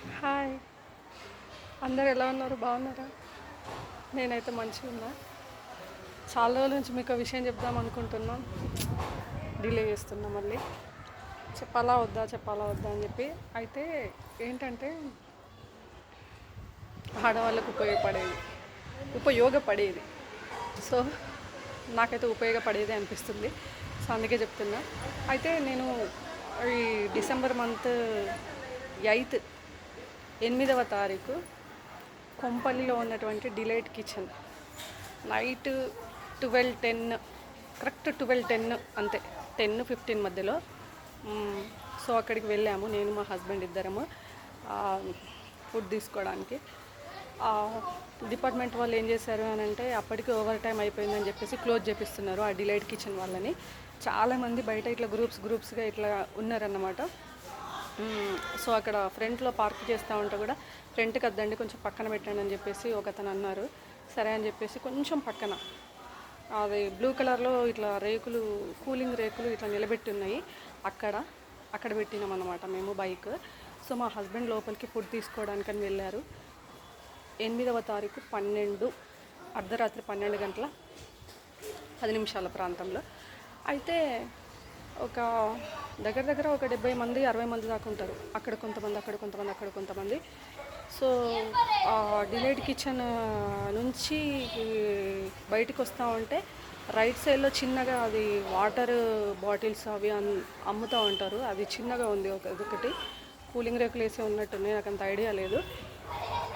Hi అందరు ఎలా ఉన్నారు? బాగున్నారా? నేనైతే మంచిగా ఉన్నా చాలా రోజుల నుంచి మీకు విషయం చెప్దాం అనుకుంటున్నాం. డిలే చేస్తున్నా మళ్ళీ. చెప్పాలా వద్దా? చెప్పాలా వద్దా అని చెప్పి. అయితే ఏంటంటే ఆడవాళ్ళకు ఉపయోగపడేది. ఉపయోగపడేది. సో నాకైతే ఉపయోగపడేది అనిపిస్తుంది. సో అందుకే చెప్తున్నా. అయితే నేను ఈ డిసెంబర్ మంత్ ఎయిత్ ఎనిమిదవ తారీఖు కొంపల్లిలో ఉన్నటువంటి Delight Kitchen. Night twelve ten correct twelve ten అంతే టెన్ ఫిఫ్టీన్ మధ్యలో. సో అక్కడికి వెళ్ళాము నేను మా హస్బెండ్ ఇద్దరము ఫుడ్ తీసుకోవడానికి. డిపార్ట్మెంట్ వాళ్ళు ఏం చేశారు అని అంటే అప్పటికి ఓవర్ టైం అయిపోయిందని చెప్పేసి క్లోజ్ చేపిస్తున్నారు ఆ డిలైట్ కిచెన్ వాళ్ళని. చాలామంది బయట ఇట్లా గ్రూప్స్ గ్రూప్స్గా ఇట్లా ఉన్నారన్నమాట. సో అక్కడ ఫ్రంట్లో పార్క్ చేస్తూ ఉంటే కూడా ఫ్రంట్కి వద్దండి కొంచెం పక్కన పెట్టండి అని చెప్పేసి ఒక అతను అన్నారు. సరే అని చెప్పేసి కొంచెం పక్కన. అది బ్లూ కలర్లో ఇట్లా రేకులు కూలింగ్ రేకులు ఇట్లా నిలబెట్టి ఉన్నాయి అక్కడ అక్కడ పెట్టినాం అన్నమాట మేము బైక్. సో మా హస్బెండ్ లోపలికి ఫుడ్ తీసుకోవడానికని వెళ్ళారు. ఎనిమిదవ తారీఖు పన్నెండు అర్ధరాత్రి పన్నెండు గంటల పది నిమిషాల ప్రాంతంలో. అయితే ఒక దగ్గర దగ్గర ఒక డెబ్బై మంది అరవై మంది దాకా ఉంటారు. అక్కడ కొంతమంది అక్కడ కొంతమంది అక్కడ కొంతమంది. సో ఆ డిలైట్ కిచెన్ నుంచి బయటికి వస్తూ ఉంటే రైట్ సైడ్లో చిన్నగా అది వాటర్ బాటిల్స్ అవి అన్- అమ్ముతూ ఉంటారు. అది చిన్నగా ఉంది ఒక ఒకటి. కూలింగ్ రేకులు వేసి ఉన్నట్టుంది నాకు అంత ఐడియా లేదు.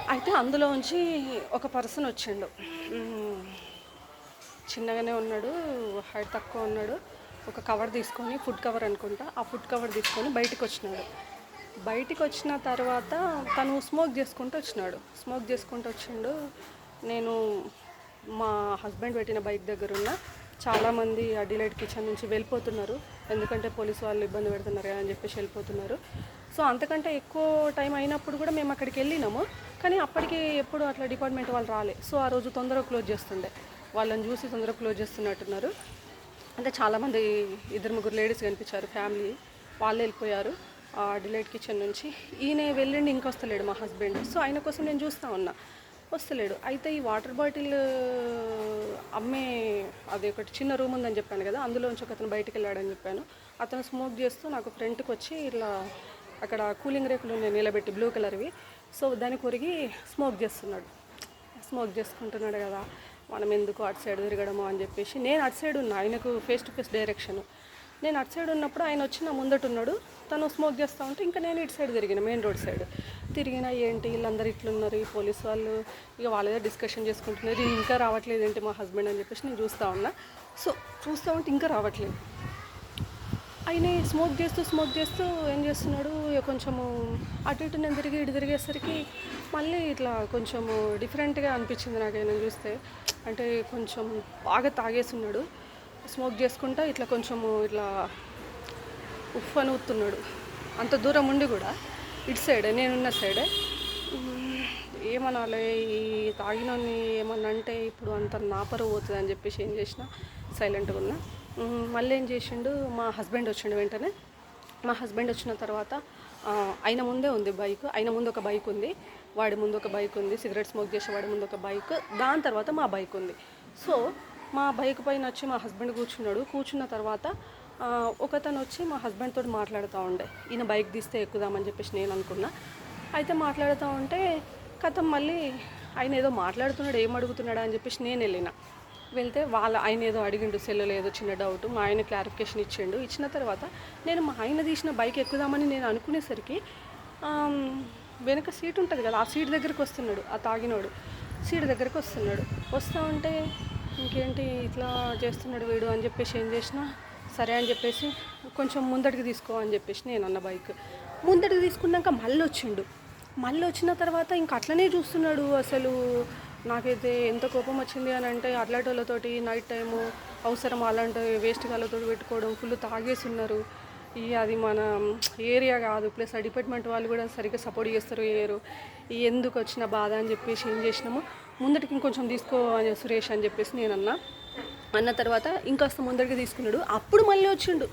అయితే అందులోంచి ఒక పర్సన్ వచ్చిండు. చిన్నగానే ఉన్నాడు హైట్ తక్కువ ఉన్నాడు. ఒక కవర్ తీసుకొని ఫుడ్ కవర్ అనుకుంటా ఆ ఫుడ్ కవర్ తీసుకొని బయటికి వచ్చినాడు. బయటికి వచ్చిన తర్వాత తను స్మోక్ చేసుకుంటూ వచ్చినాడు. స్మోక్ చేసుకుంటూ వచ్చిండు. నేను మా హస్బెండ్ పెట్టిన బైక్ దగ్గర ఉన్న చాలామంది ఆ డిలైట్ కిచెన్ నుంచి వెళ్ళిపోతున్నారు. ఎందుకంటే పోలీసు వాళ్ళు ఇబ్బంది పెడుతున్నారు అని చెప్పేసి వెళ్ళిపోతున్నారు. సో అంతకంటే ఎక్కువ టైం అయినప్పుడు కూడా మేము అక్కడికి వెళ్ళినాము. కానీ అప్పటికి ఎప్పుడు అట్లా డిపార్ట్మెంట్ వాళ్ళు రాలే. సో ఆ రోజు తొందరగా క్లోజ్ చేస్తుండే. వాళ్ళని చూసి తొందరగా క్లోజ్ చేస్తున్నట్టున్నారు. అంటే చాలామంది ఇద్దరు ముగ్గురు లేడీస్ కనిపించారు ఫ్యామిలీ వాళ్ళు వెళ్ళిపోయారు ఆ డిలైట్ కిచెన్ నుంచి. ఈయన వెళ్ళండి ఇంకా వస్తలేడు మా హస్బెండ్. సో ఆయన కోసం నేను చూస్తూ ఉన్నా. వస్తలేడు. అయితే ఈ వాటర్ బాటిల్ అమ్మే అది ఒకటి చిన్న రూమ్ ఉందని చెప్పాను కదా అందులోంచి ఒక అతను బయటికి వెళ్ళాడని చెప్పాను. అతను స్మోక్ చేస్తూ నాకు ఫ్రంట్కి వచ్చి ఇలా అక్కడ కూలింగ్ రేకులు నేను నిలబెట్టి బ్లూ కలర్వి. సో దాన్ని కొరిగి స్మోక్ చేస్తున్నాడు. స్మోక్ చేసుకుంటున్నాడు కదా. మనం ఎందుకు అటు సైడ్ తిరగడము అని చెప్పేసి నేను అటు సైడ్ ఉన్నా ఆయనకు ఫేస్ టు ఫేస్ డైరెక్షన్ నేను అటు సైడ్ ఉన్నప్పుడు ఆయన వచ్చి నా ముందట ఉన్నాడు తను స్మోక్ చేస్తూ ఉంటే ఇంకా నేను ఇటు సైడ్ తిరిగిన మెయిన్ రోడ్ సైడ్ తిరిగిన ఏంటి వీళ్ళందరూ ఇట్లున్నారు ఈ పోలీస్ వాళ్ళు ఇక వాళ్ళ డిస్కషన్ చేసుకుంటున్నారు ఇంకా రావట్లేదు ఏంటి మా హస్బెండ్ అని చెప్పేసి నేను చూస్తూ ఉన్నా. సో చూస్తూ ఉంటే ఇంకా రావట్లేదు. ఆయన స్మోక్ చేస్తూ స్మోక్ చేస్తూ ఏం చేస్తున్నాడు? ఇక కొంచెము అటు ఇటు నేను తిరిగి ఇటు తిరిగేసరికి మళ్ళీ ఇట్లా కొంచెము డిఫరెంట్గా అనిపించింది నాకు ఆయన చూస్తే. అంటే కొంచెం బాగా తాగేస్తున్నాడు. స్మోక్ చేసుకుంటా ఇట్లా కొంచెము ఇట్లా ఉఫ్ అని ఊతున్నాడు అంత దూరం ఉండి కూడా ఇటు సైడే నేనున్న సైడే ఏమనాలి ఈ తాగినోని ఏమన్నా అంటే ఇప్పుడు అంత నాపరు పోతుంది అని చెప్పేసి ఏం చేసిన సైలెంట్గా ఉన్నా. మళ్ళీ ఏం చేసిండు? మా హస్బెండ్ వచ్చిండు వెంటనే. మా హస్బెండ్ వచ్చిన తర్వాత ఆయన ముందే ఉంది బైక్. ఆయన ముందు ఒక బైక్ ఉంది. వాడి ముందు ఒక బైక్ ఉంది. సిగరెట్ స్మోక్ చేసే వాడి ముందు ఒక బైక్. దాని తర్వాత మా బైక్ ఉంది. సో మా బైక్ పైన వచ్చి మా హస్బెండ్ కూర్చున్నాడు. కూర్చున్న తర్వాత ఒకతను వచ్చి మా హస్బెండ్ తోటి మాట్లాడుతూ ఉండే. ఈయన బైక్ తీస్తే ఎక్కుదామని చెప్పేసి నేను అనుకున్నా. అయితే మాట్లాడుతూ ఉంటే కథం మళ్ళీ ఆయన ఏదో మాట్లాడుతున్నాడు ఏం అడుగుతున్నాడా అని చెప్పేసి నేను వెళ్ళిన. వెళ్తే వాళ్ళ ఆయన ఏదో అడిగిండు సెల్లో ఏదో చిన్న డౌట్ మా ఆయన క్లారిఫికేషన్ ఇచ్చిండు. ఇచ్చిన తర్వాత నేను మా ఆయన తీసిన బైక్ ఎక్కుదామని నేను అనుకునేసరికి వెనక సీట్ ఉంటుంది కదా ఆ సీట్ దగ్గరికి వస్తున్నాడు ఆ తాగినోడు. సీట్ దగ్గరికి వస్తున్నాడు. వస్తా ఉంటే ఇంకేంటి ఇట్లా చేస్తున్నాడు వీడు అని చెప్పేసి ఏం చేసినా సరే అని చెప్పేసి కొంచెం ముందడికి తీసుకో అని చెప్పేసి నేను అన్న బైక్ ముందడికి తీసుకున్నాక మళ్ళీ వచ్చిండు మళ్ళీ వచ్చిన తర్వాత ఇంక అట్లనే చూస్తున్నాడు అసలు. నాకైతే ఎంత కోపం వచ్చింది అని అంటే అట్లాంటి నైట్ టైము అవసరం అలాంటి వేస్ట్ గాలతో పెట్టుకోవడం ఫుల్ తాగేసి ఉన్నారు. ఈ అది మన ఏరియా కాదు ప్లస్ ఆ డిపార్ట్మెంట్ వాళ్ళు కూడా సరిగ్గా సపోర్ట్ చేస్తారు ఏరు ఈ ఎందుకు వచ్చిన బాధ అని చెప్పేసి ఏం చేసినాము. ముందటికి ఇంకొంచెం తీసుకో అని సురేష్ అని చెప్పేసి నేను అన్నా అన్న తర్వాత ఇంకాస్త ముందరికి తీసుకున్నాడు. అప్పుడు మళ్ళీ వచ్చిండు.